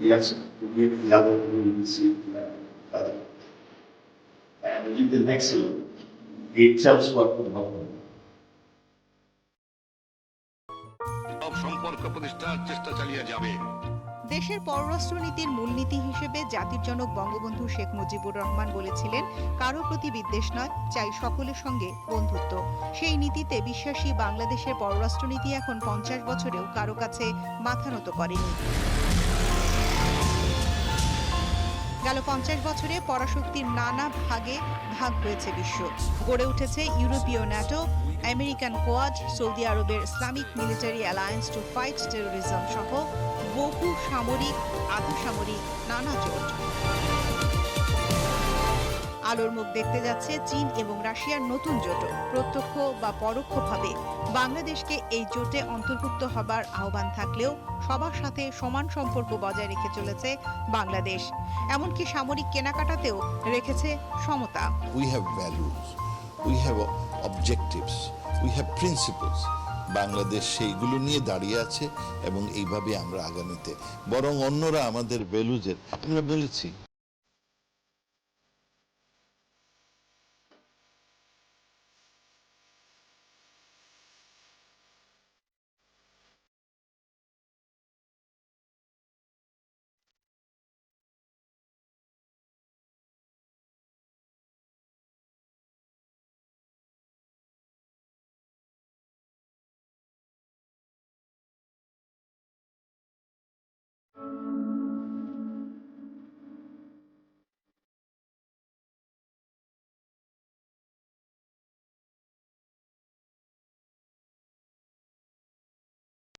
Yes, we have we received uh, uh, and in the next one, it tells what will happen. সম্পর্ক প্রতিষ্ঠার চেষ্টা চালিয়ে যাবে দেশের পররাষ্ট্রনীতির মূলনীতি হিসেবে জাতির জনক বঙ্গবন্ধু শেখ মুজিবুর রহমান বলেছিলেন কারও প্রতি বিদ্বেষ নয় চাই সকলের সঙ্গে বন্ধুত্ব। সেই নীতিতে বিশ্বাসী বাংলাদেশের পররাষ্ট্রনীতি এখন পঞ্চাশ বছরেও কারও কাছে মাথা নত করেনি। গেল পঞ্চাশ বছরে পরাশক্তির নানা ভাগে ভাগ হয়েছে বিশ্ব। গড়ে উঠেছে ইউরোপীয় ন্যাটো, আমেরিকান কোয়াড, সৌদি আরবের Islamic military alliance to fight terrorism সহ বহু সামরিক, আধুসামরিক, নানা জোট। আলোর মুখ দেখতে যাচ্ছে চীন এবং রাশিয়ার নতুন জোট। প্রত্যক্ষ বা পরোক্ষভাবে বাংলাদেশকে এই জোটে অন্তর্ভুক্ত হবার আহ্বান থাকলেও সবার সাথে সমান সম্পর্ক বজায় রেখে চলেছে বাংলাদেশ। এমনকি সামরিক কেনাকাটাতেও রেখেছে সমতা। We have values, we have objectives we have principles. Bangladesh সেইগুলো নিয়ে দাঁড়িয়ে আছে এবং এইভাবে আমরা আগামীতে বরং অন্যরা আমাদের ভ্যালুজের আমরা বলেছি।